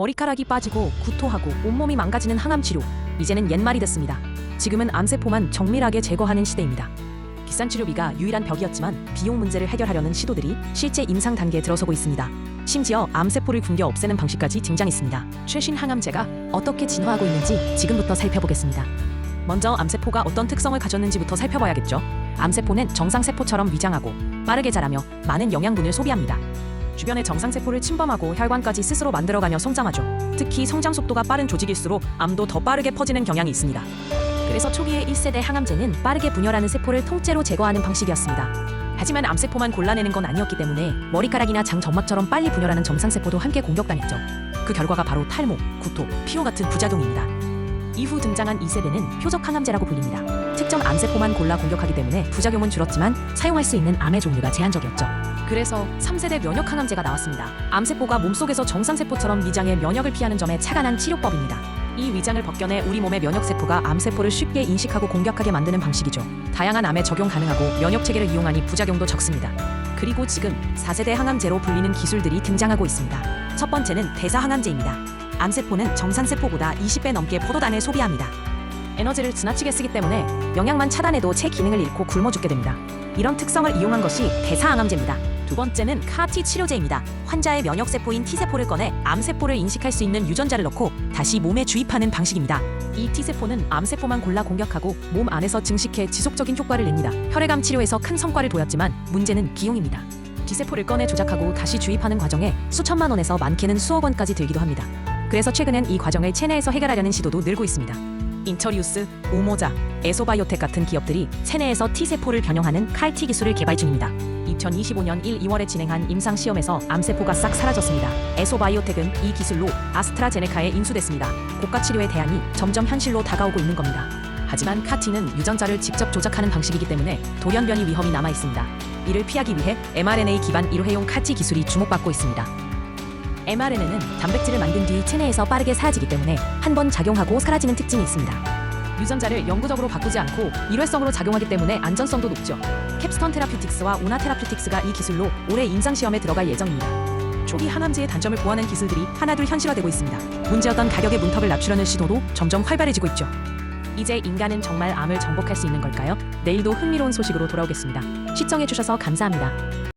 머리카락이 빠지고 구토하고 온몸이 망가지는 항암 치료. 이제는 옛말이 됐습니다. 지금은 암세포만 정밀하게 제거하는 시대입니다. 비싼 치료비가 유일한 벽이었지만 비용 문제를 해결하려는 시도들이 실제 임상 단계에 들어서고 있습니다. 심지어 암세포를 굶겨 없애는 방식까지 등장했습니다. 최신 항암제가 어떻게 진화하고 있는지 지금부터 살펴보겠습니다. 먼저 암세포가 어떤 특성을 가졌는지부터 살펴봐야겠죠. 암세포는 정상세포처럼 위장하고 빠르게 자라며 많은 영양분을 소비합니다. 주변의 정상세포를 침범하고 혈관까지 스스로 만들어가며 성장하죠. 특히 성장 속도가 빠른 조직일수록 암도 더 빠르게 퍼지는 경향이 있습니다. 그래서 초기의 1세대 항암제는 빠르게 분열하는 세포를 통째로 제거하는 방식이었습니다. 하지만 암세포만 골라내는 건 아니었기 때문에 머리카락이나 장 점막처럼 빨리 분열하는 정상세포도 함께 공격당했죠. 그 결과가 바로 탈모, 구토, 피로 같은 부작용입니다. 이후 등장한 2세대는 표적 항암제라고 불립니다. 특정 암세포만 골라 공격하기 때문에 부작용은 줄었지만 사용할 수 있는 암의 종류가 제한적이었죠. 그래서 3세대 면역 항암제가 나왔습니다. 암세포가 몸속에서 정상세포처럼 위장의 면역을 피하는 점에 착안한 치료법입니다. 이 위장을 벗겨내 우리 몸의 면역세포가 암세포를 쉽게 인식하고 공격하게 만드는 방식이죠. 다양한 암에 적용 가능하고 면역 체계를 이용하니 부작용도 적습니다. 그리고 지금 4세대 항암제로 불리는 기술들이 등장하고 있습니다. 첫 번째는 대사 항암제입니다. 암세포는 정상세포보다 20배 넘게 포도당을 소비합니다. 에너지를 지나치게 쓰기 때문에 영양만 차단해도 체 기능을 잃고 굶어 죽게 됩니다. 이런 특성을 이용한 것이 대사항암제입니다. 두 번째는 카티 치료제입니다. 환자의 면역 세포인 T세포를 꺼내 암세포를 인식할 수 있는 유전자를 넣고 다시 몸에 주입하는 방식입니다. 이 T세포는 암세포만 골라 공격하고 몸 안에서 증식해 지속적인 효과를 냅니다. 혈액암 치료에서 큰 성과를 보였지만 문제는 비용입니다. T세포를 꺼내 조작하고 다시 주입하는 과정에 수천만 원에서 많게는 수억 원까지 들기도 합니다. 그래서 최근엔 이 과정을 체내에서 해결하려는 시도도 늘고 있습니다. 인처리우스, 우모자, 에소바이오텍 같은 기업들이 체내에서 T세포를 변형하는 칼티 기술을 개발 중입니다. 2025년 1, 2월에 진행한 임상 시험에서 암세포가 싹 사라졌습니다. 에소바이오텍은 이 기술로 아스트라제네카에 인수됐습니다. 고가 치료의 대안이 점점 현실로 다가오고 있는 겁니다. 하지만 카티는 유전자를 직접 조작하는 방식이기 때문에 돌연변이 위험이 남아 있습니다. 이를 피하기 위해 mRNA 기반 일회용 카티 기술이 주목받고 있습니다. mRNA는 단백질을 만든 뒤 체내에서 빠르게 사라지기 때문에 한 번 작용하고 사라지는 특징이 있습니다. 유전자를 영구적으로 바꾸지 않고 일회성으로 작용하기 때문에 안전성도 높죠. 캡스턴 테라퓨틱스와 오나 테라퓨틱스가 이 기술로 올해 임상 시험에 들어갈 예정입니다. 초기 항암제의 단점을 보완한 기술들이 하나둘 현실화되고 있습니다. 문제였던 가격의 문턱을 낮추려는 시도도 점점 활발해지고 있죠. 이제 인간은 정말 암을 정복할 수 있는 걸까요? 내일도 흥미로운 소식으로 돌아오겠습니다. 시청해주셔서 감사합니다.